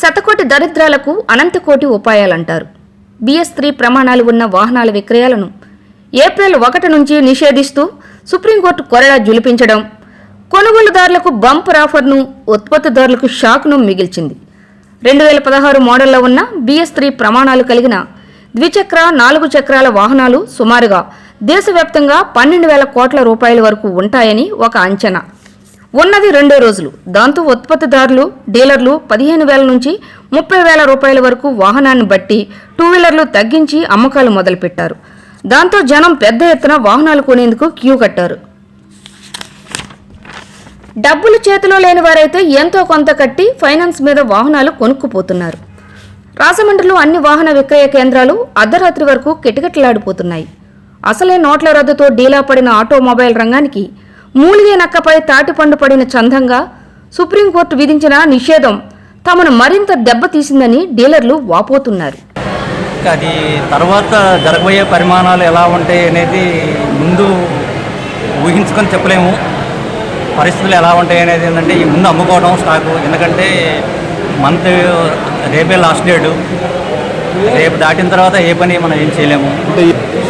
శతకోటి దరిద్రాలకు అనంతకోటి ఉపాయాలంటారు. BS three ప్రమాణాలు ఉన్న వాహనాల విక్రయాలను ఏప్రిల్ ఒకటి నుంచి నిషేధిస్తూ సుప్రీంకోర్టు కొరడా జులిపించడం కొనుగోలుదారులకు బంపర్ ఆఫర్ను ఉత్పత్తిదారులకు షాక్ను మిగిల్చింది. రెండు వేల పదహారు మోడల్లో ఉన్న బిఎస్ త్రీ ప్రమాణాలు కలిగిన ద్విచక్ర నాలుగు చక్రాల వాహనాలు సుమారుగా దేశవ్యాప్తంగా పన్నెండు వేల కోట్ల రూపాయల వరకు ఉంటాయని ఒక అంచనా. ఉన్నది రెండే రోజులు. దాంతో ఉత్పత్తిదారులు డీలర్లు పదిహేను వేల నుంచి ముప్పై వేల రూపాయల వరకు వాహనాన్ని బట్టి టూ వీలర్లు తగ్గించి అమ్మకాలు మొదలుపెట్టారు. దాంతో జనం పెద్ద ఎత్తున వాహనాలు కొనేందుకు క్యూ కట్టారు. డబ్బులు చేతిలో లేని వారైతే ఎంతో కొంత కట్టి ఫైనాన్స్ మీద వాహనాలు కొనుక్కుపోతున్నారు. రాజమండ్రిలో అన్ని వాహన విక్రయ కేంద్రాలు అర్ధరాత్రి వరకు కిటకిటలాడిపోతున్నాయి. అసలే నోట్ల రద్దుతో డీలా పడిన ఆటోమొబైల్ రంగానికి మూలిగే నక్కపై తాటిపండు పడిన చందంగా సుప్రీంకోర్టు విధించిన నిషేధం తమను మరింత దెబ్బతీసిందని డీలర్లు వాపోతున్నారు. అది తర్వాత జరగబోయే పరిమాణాలు ఎలా ఉంటాయి అనేది ముందు ఊహించుకొని చెప్పలేము. పరిస్థితులు ఎలా ఉంటాయి అనేది ఏంటంటే ఈ ముందు అమ్ముకోవడం స్టాకు ఎందుకంటే మంత్ రేపే లాస్ట్ డేట్ రేపు దాటిన తర్వాత ఏ పని మనం ఏం చేయలేము.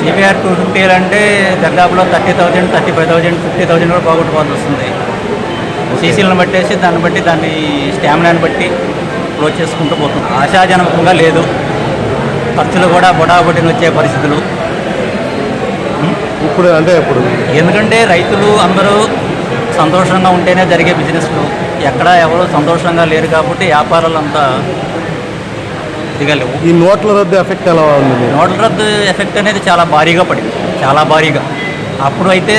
సిబిఆర్ టూ ఫిఫ్టీ అంటే దర్దాపులో thirty thousand thirty five thousand fifty thousand కూడా పోగొట్టుకోవాల్సి వస్తుంది. సీసీలను బట్టేసి దాన్ని బట్టి దాన్ని స్టామినాని బట్టి క్లోజ్ చేసుకుంటూ పోతుంది ఆశాజనకంగా లేదు. ఖర్చులు కూడా బొటాబొటిని వచ్చే పరిస్థితులు. ఇప్పుడు అంటే ఇప్పుడు ఎందుకంటే రైతులు అందరూ సంతోషంగా ఉంటేనే జరిగే బిజినెస్లు ఎక్కడ ఎవరు సంతోషంగా లేరు కాబట్టి వ్యాపారాలు అంతా దిగలేవు ఈ నోట్ల రద్దు ఎఫెక్ట్ ఎలా ఉంది? నోట్ల రద్దు ఎఫెక్ట్ అనేది చాలా భారీగా పడింది. చాలా భారీగా. అప్పుడు అయితే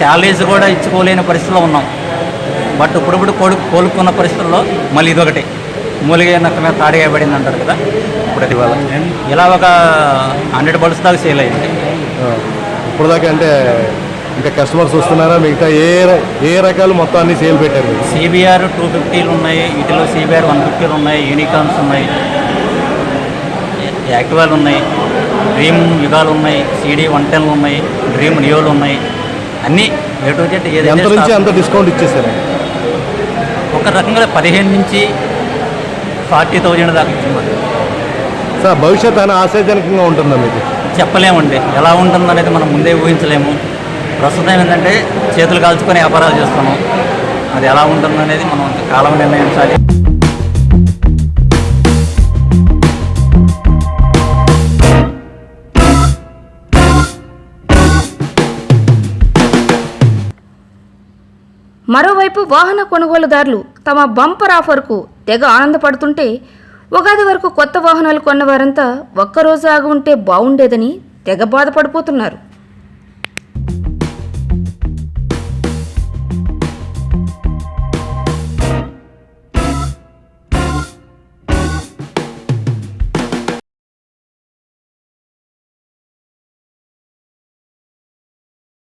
శాలరీస్ కూడా ఇచ్చుకోలేని పరిస్థితిలో ఉన్నాం. బట్ ఇప్పుడిప్పుడు కోలు కోలుకున్న పరిస్థితుల్లో మళ్ళీ ఇదొకటి. మూలిగే నక్క మీద తాడిగా పడింది అంటారు కదా. ఇప్పుడు అది వాళ్ళ ఇలా ఒక హండ్రెడ్ బల్స్ దాకా సేల్ అయింది. ఆ. ఇప్పుడు దాకా అంటే ఇంకా కస్టమర్స్ వస్తున్నారా? మిగతా ఏ ఏ రకాలు మొత్తం అన్ని సేల్ పెట్టారు? సిబిఆర్ టూ ఫిఫ్టీలు ఉన్నాయి వీటిలో సిబిఆర్ వన్ ఫిఫ్టీలు ఉన్నాయి యూనికాన్స్ ఉన్నాయి. యాక్టివాలు ఉన్నాయి. డ్రీమ్ యుగాలు ఉన్నాయి. సిడి వన్ టెన్లు ఉన్నాయి. డ్రీమ్ నియోలు ఉన్నాయి. అన్నీ ఏ టు జెడ్ ఏదైతే అంత డిస్కౌంట్ ఇచ్చేసారు ఒక రకంగా పదిహేను నుంచి ఫార్టీ థౌజండ్ దాకా ఇచ్చింది. సార్ భవిష్యత్ అని ఆశాజనకంగా ఉంటుందా మీకు? చెప్పలేమండి. ఎలా ఉంటుందనేది మనం ముందే ఊహించలేము. ప్రస్తుతం ఏంటంటే చేతులు కాల్చుకొని వ్యాపారాలు చేస్తున్నాం. అది ఎలా ఉంటుందనేది మనం కాలం నిర్ణయించాలి. మరోవైపు వాహన కొనుగోలుదారులు తమ బంపర్ ఆఫర్కు తెగ ఆనందపడుతుంటే ఉగాది వరకు కొత్త వాహనాలు కొన్నవారంతా ఒక్కరోజు ఆగి ఉంటే బాగుండేదని తెగ బాధపడిపోతున్నారు.